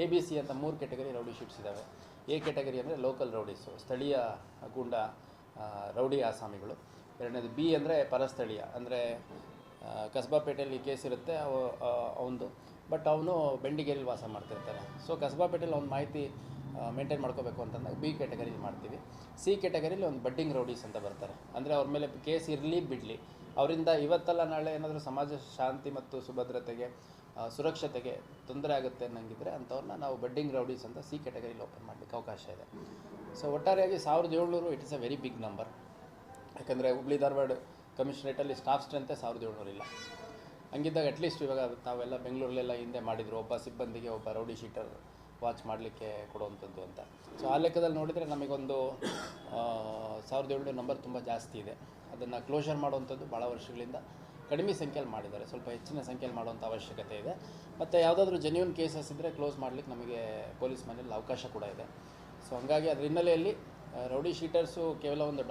A B C ಅಂತ ಮೂರು category rowdy sheets ಇದ್ದಾವೆ ಎ ಕೆಟಗರಿ ಅಂದರೆ ಲೋಕಲ್ ರೌಡೀಸು ಸ್ಥಳೀಯ ಗೂಂಡ ರೌಡಿ ಆಸಾಮಿಗಳು. ಎರಡನೇದು ಬಿ ಅಂದರೆ ಪರಸ್ಥಳೀಯ, ಅಂದರೆ ಕಸಬಾಪೇಟೆಯಲ್ಲಿ ಕೇಸ್ ಇರುತ್ತೆ ಅವನದು ಬಟ್ ಅವನು ಬೆಂಡಿಗೇರಿಲಿ ವಾಸ ಮಾಡ್ತಿರ್ತಾರೆ. ಸೊ ಕಸಬಾಪೇಟೆಯಲ್ಲಿ ಅವ್ನ ಮಾಹಿತಿ ಮೇಂಟೈನ್ ಮಾಡ್ಕೋಬೇಕು ಅಂತಂದಾಗ ಬಿ ಕೆಟಗರಿಲಿ ಮಾಡ್ತೀವಿ. ಸಿ ಕೆಟಗರಿಲಿ ಒಂದು ಬಡ್ಡಿಂಗ್ ರೌಡೀಸ್ ಅಂತ ಬರ್ತಾರೆ. ಅಂದರೆ ಅವ್ರ ಮೇಲೆ ಕೇಸ್ ಇರಲಿ, ಬಿಡಲಿ. ಅವರಿಂದ ಇವತ್ತಲ್ಲ ನಾಳೆ ಏನಾದರೂ ಸಮಾಜ ಶಾಂತಿ ಮತ್ತು ಸುಭದ್ರತೆಗೆ ಸುರಕ್ಷತೆಗೆ ತೊಂದರೆ ಆಗುತ್ತೆ ಅನ್ನಂಗಿದ್ರೆ ಅಂಥವ್ರನ್ನ ನಾವು ಬಡ್ಡಿಂಗ್ ರೌಡೀಸ್ ಅಂತ ಸಿ ಕೆಟಗರಿಲಿ ಓಪನ್ ಮಾಡಲಿಕ್ಕೆ ಅವಕಾಶ ಇದೆ. ಸೊ ಒಟ್ಟಾರೆಯಾಗಿ ಸಾವಿರದ ಏಳ್ನೂರು it is a very big number ಯಾಕಂದರೆ ಹುಬ್ಳಿ ಧಾರವಾಡ ಕಮಿಷನರೇಟಲ್ಲಿ ಸ್ಟಾಫ್ ಸ್ಟ್ರೆಂತೆ ಸಾವಿರದ ಏಳ್ನೂರು ಇಲ್ಲ. ಹಂಗಿದ್ದಾಗ ಅಟ್ಲೀಸ್ಟ್ ಇವಾಗ ತಾವೆಲ್ಲ ಬೆಂಗಳೂರಲ್ಲೆಲ್ಲ ಹಿಂದೆ ಮಾಡಿದರು. ಒಬ್ಬ ಸಿಬ್ಬಂದಿಗೆ ಒಬ್ಬ ರೌಡಿ ಶೀಟರ್ ವಾಚ್ ಮಾಡಲಿಕ್ಕೆ ಕೊಡುವಂಥದ್ದು ಅಂತ. ಸೊ ಆ ಲೆಕ್ಕದಲ್ಲಿ ನೋಡಿದರೆ ನಮಗೊಂದು ಸಾವಿರದ ಏಳ್ನೂರು ನಂಬರ್ ತುಂಬ ಜಾಸ್ತಿ ಇದೆ. ಅದನ್ನು ಕ್ಲೋಷರ್ ಮಾಡುವಂಥದ್ದು ಭಾಳ ವರ್ಷಗಳಿಂದ ಕಡಿಮೆ ಸಂಖ್ಯೆಯಲ್ಲಿ ಮಾಡಿದ್ದಾರೆ. ಸ್ವಲ್ಪ ಹೆಚ್ಚಿನ ಸಂಖ್ಯೆಯಲ್ಲಿ ಮಾಡುವಂಥ ಅವಶ್ಯಕತೆ ಇದೆ. ಮತ್ತು ಯಾವುದಾದ್ರೂ ಜೆನ್ಯೂನ್ ಕೇಸಸ್ ಇದ್ದರೆ ಕ್ಲೋಸ್ ಮಾಡಲಿಕ್ಕೆ ನಮಗೆ ಪೊಲೀಸ್ ಮನೇಲಿ ಅವಕಾಶ ಕೂಡ ಇದೆ. ಸೊ ಹಂಗಾಗಿ ಅದರ ಹಿನ್ನೆಲೆಯಲ್ಲಿ ರೌಡಿ ಶೀಟರ್ಸು ಕೇವಲ ಒಂದು